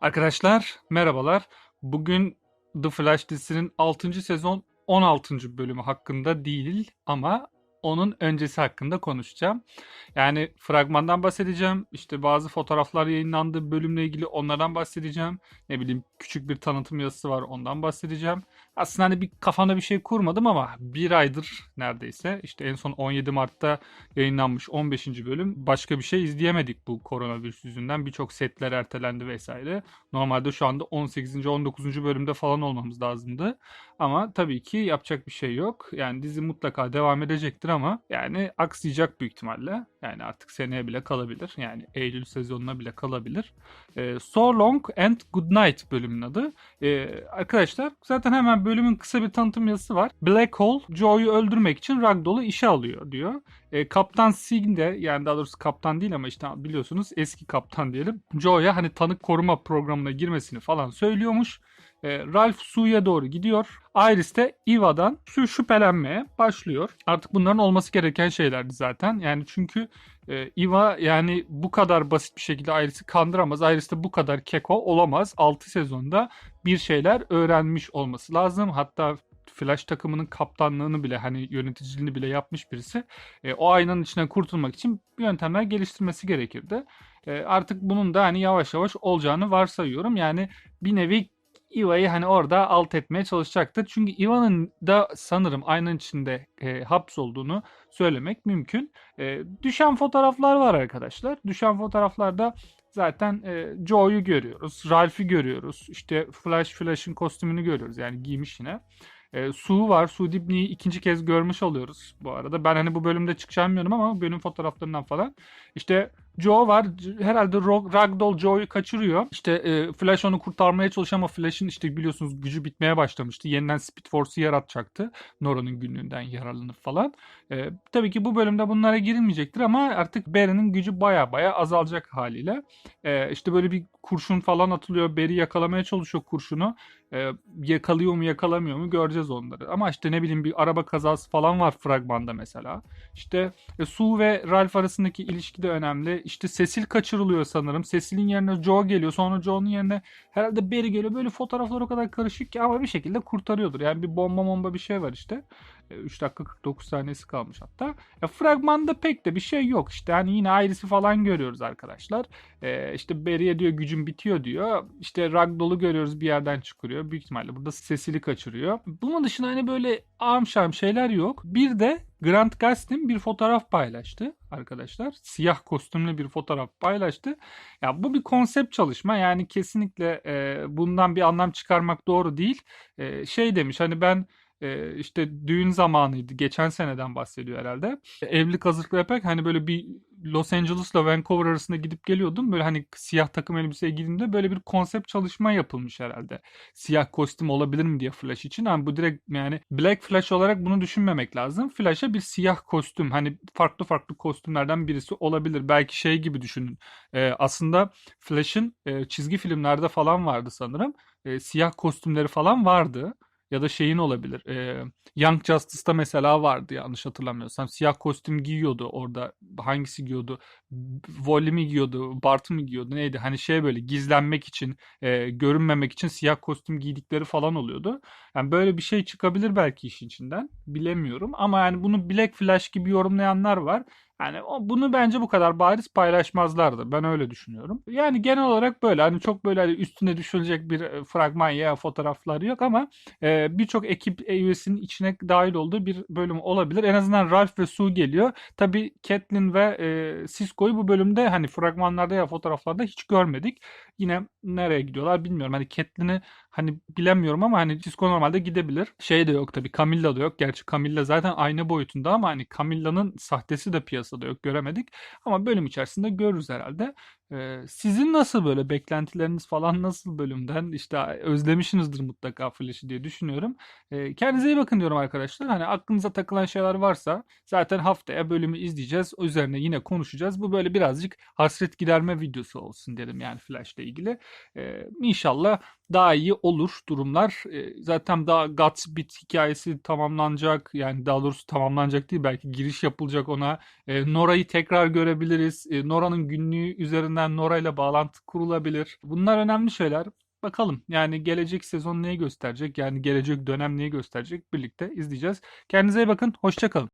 Arkadaşlar merhabalar. Bugün The Flash dizisinin 6. sezon 16. bölümü hakkında değil ama onun öncesi hakkında konuşacağım. Yani fragmandan bahsedeceğim. İşte bazı fotoğraflar yayınlandı bölümle ilgili onlardan bahsedeceğim. Ne bileyim küçük bir tanıtım yazısı var ondan bahsedeceğim. Aslında hani bir kafamda bir şey kurmadım ama bir aydır neredeyse işte en son 17 Mart'ta yayınlanmış 15. bölüm başka bir şey izleyemedik bu koronavirüs yüzünden. Birçok setler ertelendi vesaire. Normalde şu anda 18. 19. bölümde falan olmamız lazımdı. Ama tabii ki yapacak bir şey yok. Yani dizi mutlaka devam edecektir ama yani aksayacak büyük ihtimalle. Yani artık seneye bile kalabilir. Yani Eylül sezonuna bile kalabilir. Ee, so Long and Good Night bölümün adı. Ee, arkadaşlar zaten hemen bölümün kısa bir tanıtım yazısı var. Black Hole Joe'yu öldürmek için Ragdoll'u işe alıyor diyor. E, Kaptan Sign de yani daha doğrusu kaptan değil ama işte biliyorsunuz eski kaptan diyelim. Joe'ya hani tanık koruma programına girmesini falan söylüyormuş. E, Ralph Su'ya doğru gidiyor. Iris de Eva'dan şu şüphelenmeye başlıyor. Artık bunların olması gereken şeylerdi zaten. Yani çünkü e, Eva yani bu kadar basit bir şekilde Iris'i kandıramaz. Iris de bu kadar keko olamaz. 6 sezonda bir şeyler öğrenmiş olması lazım. Hatta Flash takımının kaptanlığını bile hani yöneticiliğini bile yapmış birisi. E, o aynanın içinden kurtulmak için yöntemler geliştirmesi gerekirdi. E, artık bunun da hani yavaş yavaş olacağını varsayıyorum. Yani bir nevi Iva'yı hani orada alt etmeye çalışacaktır. Çünkü Iva'nın da sanırım aynanın içinde e, hapsolduğunu söylemek mümkün. E, düşen fotoğraflar var arkadaşlar. Düşen fotoğraflarda zaten e, Joe'yu görüyoruz. Ralph'i görüyoruz. İşte Flash Flash'ın kostümünü görüyoruz. Yani giymiş yine. E, Su var. Su Dibni'yi ikinci kez görmüş oluyoruz bu arada. Ben hani bu bölümde çıkacağım bilmiyorum ama bölüm fotoğraflarından falan. İşte Joe var. Herhalde Ragdoll Joe'yu kaçırıyor. İşte e, Flash onu kurtarmaya çalışıyor ama Flash'ın işte biliyorsunuz gücü bitmeye başlamıştı. Yeniden Speed Force'u yaratacaktı. Nora'nın günlüğünden yararlanıp falan. E, tabii ki bu bölümde bunlara girilmeyecektir ama artık Barry'nin gücü baya baya azalacak haliyle. E, işte böyle bir kurşun falan atılıyor. Barry yakalamaya çalışıyor kurşunu. E, yakalıyor mu yakalamıyor mu göreceğiz onları. Ama işte ne bileyim bir araba kazası falan var fragmanda mesela. İşte e, Sue ve Ralph arasındaki ilişki de önemli. İşte Cecil kaçırılıyor sanırım. Cecil'in yerine Joe geliyor. Sonra Joe'nun yerine herhalde Barry geliyor. Böyle fotoğraflar o kadar karışık ki ama bir şekilde kurtarıyordur. Yani bir bomba bomba bir şey var işte. 3 dakika 49 saniyesi kalmış hatta. Ya, fragmanda pek de bir şey yok. İşte hani yine Iris'i falan görüyoruz arkadaşlar. Ee, işte Barry'e diyor gücüm bitiyor diyor. İşte Ragdoll'u görüyoruz bir yerden çıkıyor. Büyük ihtimalle burada sesili kaçırıyor. Bunun dışında hani böyle amşam şeyler yok. Bir de Grant Gustin bir fotoğraf paylaştı arkadaşlar. Siyah kostümlü bir fotoğraf paylaştı. Ya bu bir konsept çalışma. Yani kesinlikle e, bundan bir anlam çıkarmak doğru değil. E, şey demiş hani ben e, işte düğün zamanıydı. Geçen seneden bahsediyor herhalde. Evlilik hazırlıkları yaparken hani böyle bir Los Angeles'la Vancouver arasında gidip geliyordum. Böyle hani siyah takım elbiseye gidince böyle bir konsept çalışma yapılmış herhalde. Siyah kostüm olabilir mi diye Flash için. Hani bu direkt yani Black Flash olarak bunu düşünmemek lazım. Flash'a bir siyah kostüm hani farklı farklı kostümlerden birisi olabilir. Belki şey gibi düşünün. Ee, aslında Flash'ın e, çizgi filmlerde falan vardı sanırım. E, siyah kostümleri falan vardı ya da şeyin olabilir. E, Young Justice'da mesela vardı yanlış hatırlamıyorsam. Siyah kostüm giyiyordu orada. Hangisi giyiyordu? Wally mi giyiyordu? Bart mı giyiyordu? Neydi? Hani şey böyle gizlenmek için, e, görünmemek için siyah kostüm giydikleri falan oluyordu. Yani böyle bir şey çıkabilir belki işin içinden. Bilemiyorum. Ama yani bunu Black Flash gibi yorumlayanlar var. Yani bunu bence bu kadar bariz paylaşmazlardı. Ben öyle düşünüyorum. Yani genel olarak böyle hani çok böyle hani üstüne düşülecek bir e, fragman ya fotoğrafları yok ama e, birçok ekip üyesinin içine dahil olduğu bir bölüm olabilir. En azından Ralph ve Sue geliyor. Tabii Catelyn ve e, Cisco'yu bu bölümde hani fragmanlarda ya fotoğraflarda hiç görmedik. Yine nereye gidiyorlar bilmiyorum. Hani Catelyn'i hani bilemiyorum ama hani Cisco normalde gidebilir. Şey de yok tabii Camilla da yok. Gerçi Camilla zaten aynı boyutunda ama hani Camilla'nın sahtesi de piyasada yok göremedik. Ama bölüm içerisinde görürüz herhalde. Ee, sizin nasıl böyle beklentileriniz falan nasıl bölümden işte özlemişsinizdir mutlaka Flash'ı diye düşünüyorum. Ee, kendinize iyi bakın diyorum arkadaşlar. Hani aklınıza takılan şeyler varsa zaten haftaya bölümü izleyeceğiz. Üzerine yine konuşacağız. Bu böyle birazcık hasret giderme videosu olsun dedim yani Flash ile ilgili. Ee, inşallah daha iyi olur durumlar. E, zaten daha Godspeed hikayesi tamamlanacak. Yani daha doğrusu tamamlanacak değil belki giriş yapılacak ona. E, Nora'yı tekrar görebiliriz. E, Nora'nın günlüğü üzerinden üzerinden Nora ile bağlantı kurulabilir. Bunlar önemli şeyler. Bakalım yani gelecek sezon neyi gösterecek? Yani gelecek dönem neyi gösterecek? Birlikte izleyeceğiz. Kendinize iyi bakın. Hoşça kalın.